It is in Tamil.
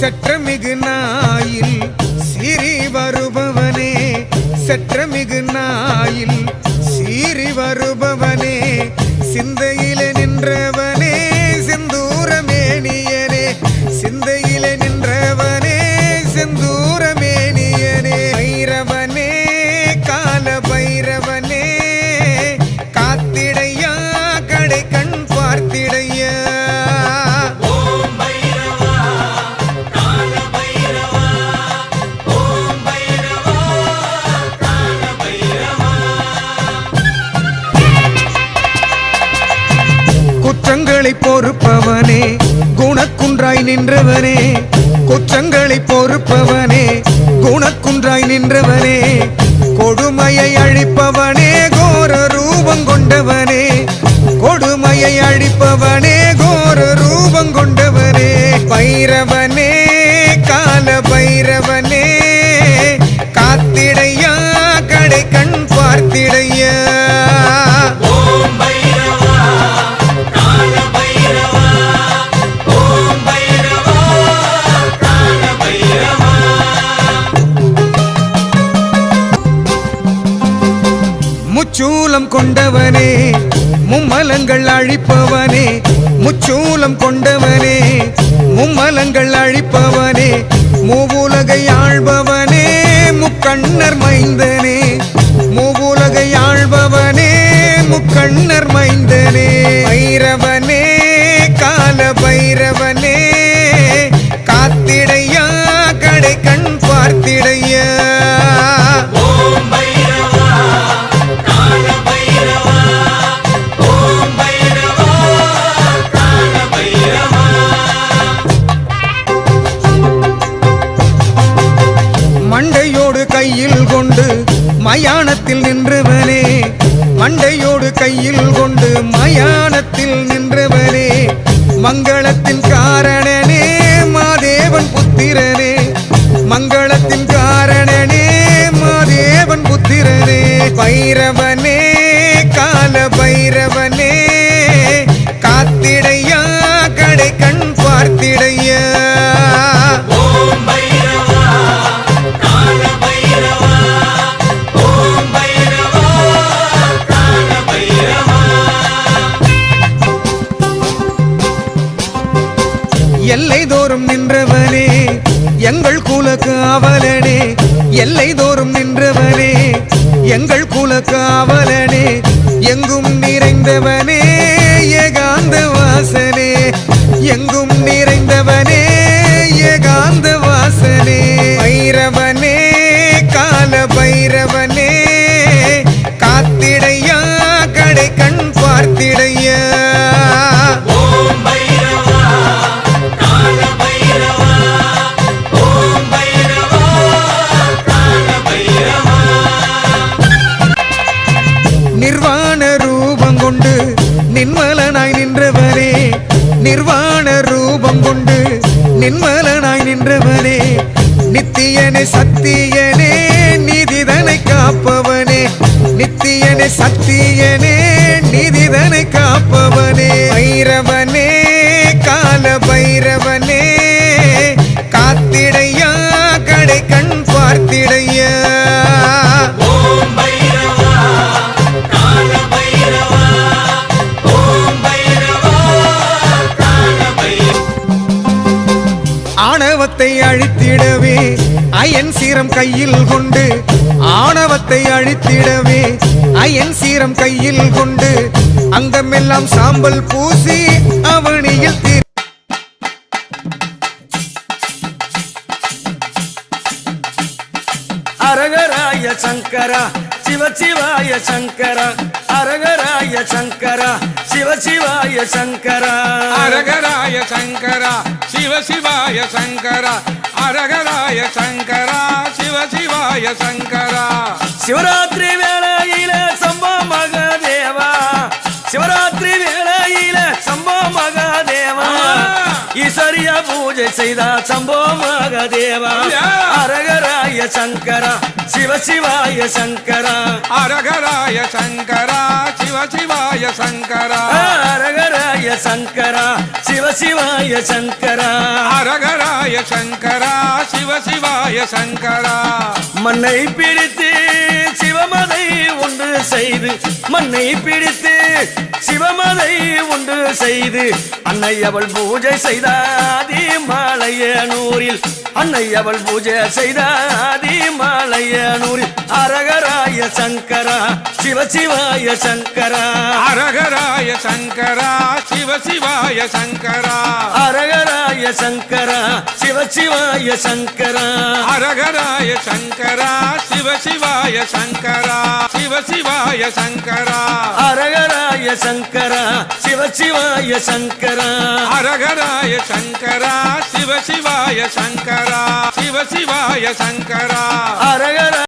சற்றமிகு நாயில் சிறி வருபவனே சற்றமிகு நாயில் சீறி வருபவனே சிந்தையில் குற்றங்களை பொறுப்பவனே குணக்குன்றாய் நின்றவனே. குற்றங்களை பொறுப்பவனே குணக்குன்றாய் நின்றவனே. கொடுமையை அழிப்பவனே கோர ரூபம் கொண்டவனே. கொடுமையை அழிப்பவனே கோர ரூபம் கொண்டவனே. பைரவன் முச்சூலம் கொண்டவனே மும்மலங்கள் அழிப்பவனே முச்சூலம் கொண்டவனே மும்மலங்கள் அழிப்பவனே மூவுலகை ஆழ்பவனே முக்கண்ணர் மைந்தனே மூவுலகை ஆழ்பவனே முக்கண்ணர் மைந்தனே. ஐரவ எல்லை தோறும் நின்றவனே எங்கள் குல காவலனே எல்லை தோறும் நின்றவனே எங்கள் குல காவலனே எங்கும் நிறைந்தவனே ஏகாந்த வாசனே. எங்கும் நிறைந்தவனே நின்மலனாய் நின்றவரே நிர்வாண ரூபம் கொண்டு நின்மலனாய் நின்றவனே நித்தியனே சத்தியனே நீதிதனை காப்பவனே நித்தியனே சத்தியனே அயன் சீரம் கையில் கொண்டு ஆணவத்தை அழித்திடவே அயன் சீரம் கையில் கொண்டு அங்கமெல்லாம் சாம்பல் பூசி அவனியில் தீ அரகராய சங்கரா சிவசிவாய சங்கரா அரகராய சங்கரா சிவசிவாய சங்கரா. அரகராய சங்கர சிவ சிவாய சங்கர அரகராய சங்கர சிவ சிவாய சங்கர. சிவராத்திரி வேளையில சம்போ மகாதேவா. சிவராத்திரி வேளையில சம்போ மகாதேவா. ஈஸ்வரியா பூஜை செய்தா சம்போ மகாதேவா! அரகராய சங்கரா சிவசிவாய சங்கரா. அரகராய சங்கர சிவ சிவாய சங்கர. அரகராய சங்கரா. சிவசிவாய சங்கரா. அரகராய சங்கர சிவ சிவாய சங்கர. மண்ணை பிடித்து சிவமதை ஒன்று செய்து மண்ணை பிடித்து சிவமதை ஒன்று செய்து அன்னை அவள் பூஜை செய்தாதி மாலையனூரில். அன்னை அவள் பூஜை செய்தாதி மாலையனூரில். அரகராய சங்கரா சிவசிவாய சங்கரா. அரகராய சங்கர சிவ சிவாய சங்கர. அரகராய சங்கரா சிவசிவாய சங்கரா. அரகராய சங்கர சிவ சிவாய சங்கர சிவ சிவாய சங்கர. அரகராய சங்கரா சிவசிவாய சங்கரா. அரகராய சங்கர சிவ சிவாய சங்கர சிவ சிவாய சங்கர. அரகரா